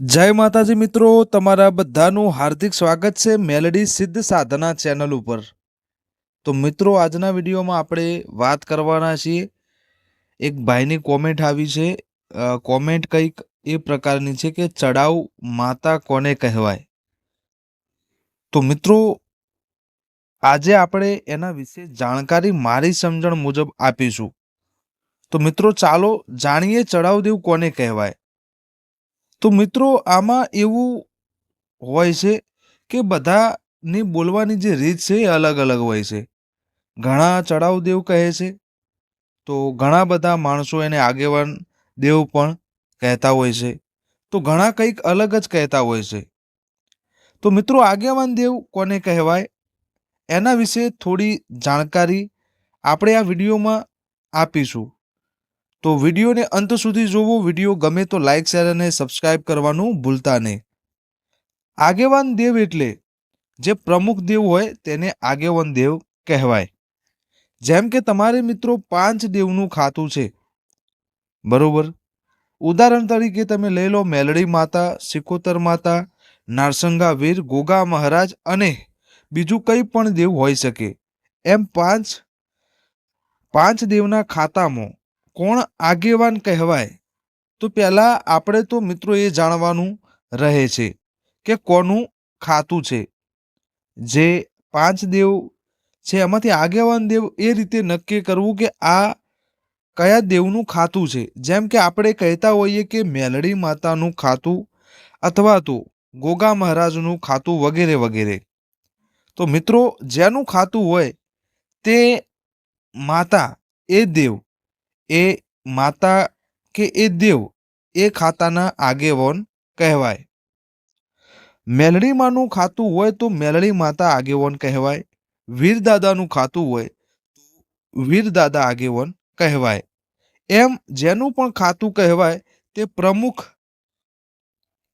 જય માતાજી મિત્રો, તમારા બધાનું હાર્દિક સ્વાગત છે મેલડી સિદ્ધ સાધના ચેનલ ઉપર. તો મિત્રો, આજના વિડીયોમાં આપણે વાત કરવાના છીએ. એક ભાઈની કોમેન્ટ આવી છે. કોમેન્ટ કંઈક એ પ્રકારની છે કે ચડાવ માતા કોને કહેવાય? તો મિત્રો, આજે આપણે એના વિશે જાણકારી મારી સમજણ મુજબ આપીશું. તો મિત્રો, ચાલો જાણીએ ચડાવ દેવું કોને કહેવાય? તો મિત્રો આમાં એવું હોય છે કે બધાની બોલવાની જે રીત છે એ અલગ અલગ હોય છે. ઘણા ચડાવ દેવ કહે છે, તો ઘણા બધા માણસો એને આગેવાન દેવ પણ કહેતા હોય છે. તો ઘણા કંઈક અલગ જ કહેતા હોય છે. તો મિત્રો આગેવાન દેવ કોને કહેવાય? એના વિશે થોડી જાણકારી આપણે આ વિડીયોમાં આપીશું. તો વિડીયોને અંત સુધી જોવો. વીડિયો ગમે તો લાઇક શેર અને સબસ્ક્રાઇબ કરવાનું ભૂલતા નહીં. આગેવાન દેવ એટલે જે પ્રમુખ દેવ હોય તેને આગેવાન દેવ કહેવાય. જેમ કે તમારે મિત્રો પાંચ દેવનું ખાતું છે. બરોબર? ઉદાહરણ તરીકે તમે લઈ લો મેલડી માતા, સિકોતર માતા નારસંગા વીર ગોગા મહારાજ અને બીજું કંઈ પણ દેવ હોઈ શકે. એમ પાંચ પાંચ દેવના ખાતામાં કોણ આગેવાન કહેવાય? તો પહેલાં આપણે તો મિત્રો એ જાણવાનું રહે છે કે કોનું ખાતું છે. જે પાંચ દેવ છે, એમાંથી આગેવાન દેવ એ રીતે નક્કી કરવું કે આ કયા દેવનું ખાતું છે. જેમ કે આપણે કહેતા હોઈએ કે મેલડી માતાનું ખાતું અથવા તો ગોગા મહારાજનું ખાતું વગેરે વગેરે. તો મિત્રો, જેનું ખાતું હોય તે માતા, એ દેવ એ માતા કે એ દેવ એ ખાતાના આગેવાન કહેવાય. મેલડીમાનું ખાતું હોય તો મેલડી માતા આગેવાન કહેવાય. વીરદાદાનું ખાતું હોય તો વીરદાદા આગેવાન કહેવાય. એમ જેનું પણ ખાતું કહેવાય તે પ્રમુખ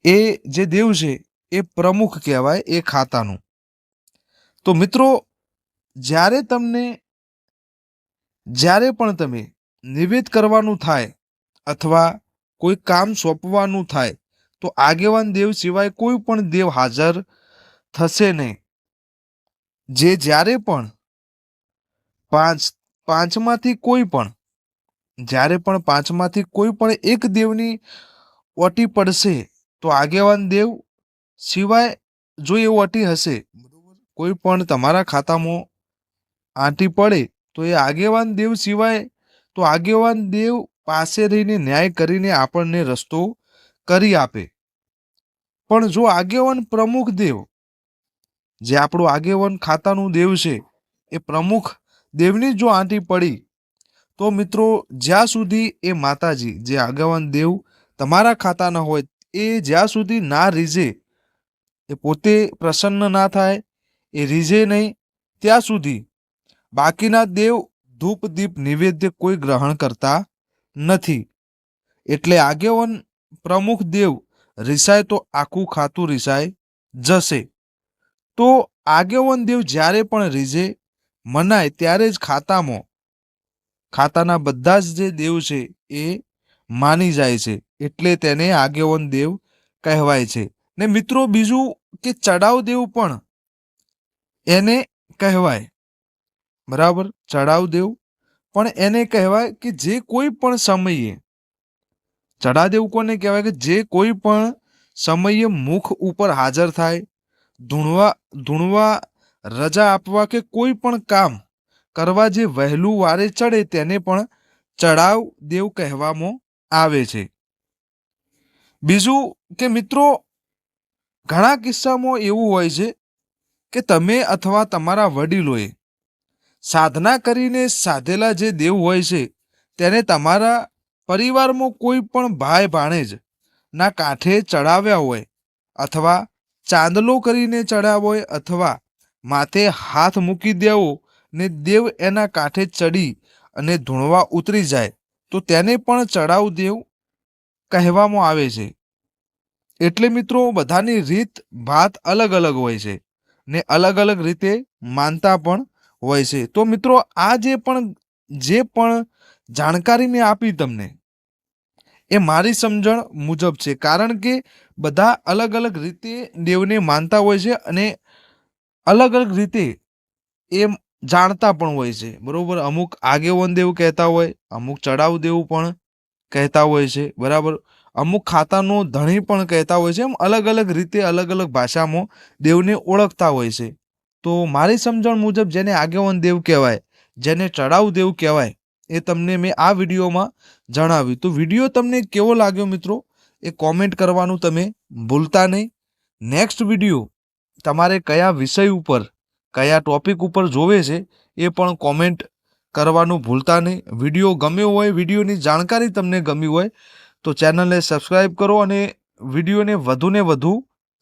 એ જે દેવ છે એ પ્રમુખ કહેવાય એ ખાતાનું. તો મિત્રો, જ્યારે તમને જ્યારે પણ તમે નિવેદ કરવાનું થાય અથવા કોઈ કામ સોંપવાનું થાય, તો આગેવાન દેવ સિવાય કોઈ પણ દેવ હાજર થશે નહીં. જે જ્યારે પણ પાંચ, પાંચમાંથી કોઈ પણ, જ્યારે પણ પાંચમાંથી કોઈ પણ એક દેવની ઓટી પડશે, તો આગેવાન દેવ સિવાય જો એ ઓટી હશે, કોઈ પણ તમારા ખાતામાં આંટી પડે, તો એ આગેવાન દેવ સિવાય તો આગેવાન દેવ પાસે રહીને ન્યાય કરીને આપણને રસ્તો કરી આપે. પણ જો આગેવાન પ્રમુખ દેવ, જે આપણું આગેવાન ખાતાનું દેવ છે, એ પ્રમુખ દેવની જો આંટી પડી, તો મિત્રો જ્યાં સુધી એ માતાજી, જે આગેવાન દેવ તમારા ખાતાના હોય, એ જ્યાં સુધી ના રીઝે, એ પોતે પ્રસન્ન ના થાય, એ રીઝે નહીં, ત્યાં સુધી બાકીના દેવ ધૂપ દીપ નિવેદ્ય કોઈ ગ્રહણ કરતા નથી. એટલે આગેવાન પ્રમુખ દેવ, રિસાય તો આખું ખાતું રિસાય જશે. તો આગેવાન દેવ જ્યારે પણ રીઝે, મનાય ત્યારે જ ખાતામાં. ખાતાના બધા જ જે દેવ છે એ માની જાય છે. એટલે તેને આગેવાન દેવ કહેવાય છે. ને મિત્રો, બીજું કે ચડાવ દેવ પણ એને કહેવાય. બરાબર? ચડાવ દેવ. પણ એને કહેવાય કે જે કોઈ પણ સમયે ચડાદેવ કોને કહેવાય કે જે કોઈ પણ સમયે મુખ ઉપર હાજર થાય, ધૂણવા ધૂણવા રજા આપવા કે કોઈ પણ કામ કરવા જે વહેલું વારે ચડે તેને પણ ચડાવ દેવ કહેવામાં આવે છે. બીજું કે મિત્રો, ઘણા કિસ્સામાં એવું હોય છે કે તમે અથવા તમારા વડીલોએ સાધના કરીને સાધેલા જે દેવ હોય છે, તેને તમારા પરિવારમાં કોઈ પણ ભાઈ ભાણેજ ના કાંઠે ચડાવ્યા હોય અથવા ચાંદલો કરીને ચડાવ્યો હોય અથવા માથે હાથ મૂકી દેવો ને દેવ એના કાંઠે ચડી અને ધૂણવા ઉતરી જાય, તો તેને પણ ચડાવ દેવ કહેવામાં આવે છે. એટલે મિત્રો, બધાની રીત ભાત અલગ અલગ હોય છે ને અલગ અલગ રીતે માનતા પણ હોય છે. તો મિત્રો, આ જે પણ જે પણ જાણકારી મેં આપી તમને, એ મારી સમજણ મુજબ છે. કારણ કે બધા અલગ અલગ રીતે દેવને માનતા હોય છે અને અલગ અલગ રીતે એ જાણતા પણ હોય છે. બરોબર? અમુક આગેવન દેવ કહેતા હોય, અમુક ચડાવ દેવું પણ કહેતા હોય છે. બરાબર? અમુક ખાતાનો ધણી પણ કહેતા હોય છે. એમ અલગ અલગ રીતે અલગ અલગ ભાષામાં દેવને ઓળખતા હોય છે. તો મારી સમજણ મુજબ જેને આગેવન દેવ કહેવાય, જેને ચડાવ દેવ કહેવાય, એ તમને મેં આ વિડીયોમાં જણાવ્યું. તો વીડિયો તમને કેવો લાગ્યો મિત્રો? એ કોમેન્ટ કરવાનું તમે ભૂલતા નહીં. નેક્સ્ટ વીડિયો તમારે કયા વિષય ઉપર, કયા ટોપિક ઉપર જોવે છે, એ પણ કોમેન્ટ કરવાનું ભૂલતા નહીં. વીડિયો ગમ્યો હોય, વિડીયોની જાણકારી તમને ગમી હોય, તો ચેનલને સબસ્ક્રાઈબ કરો અને વિડીયોને વધુને વધુ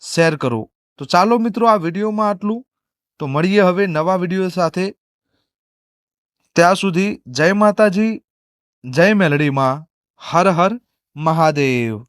શેર કરો. તો ચાલો મિત્રો, આ વિડીયોમાં આટલું. તો મળીએ હવે નવા વીડિયો સાથે. ત્યાં સુધી જય માતાજી, જય મેલડીમાં હર હર મહાદેવ.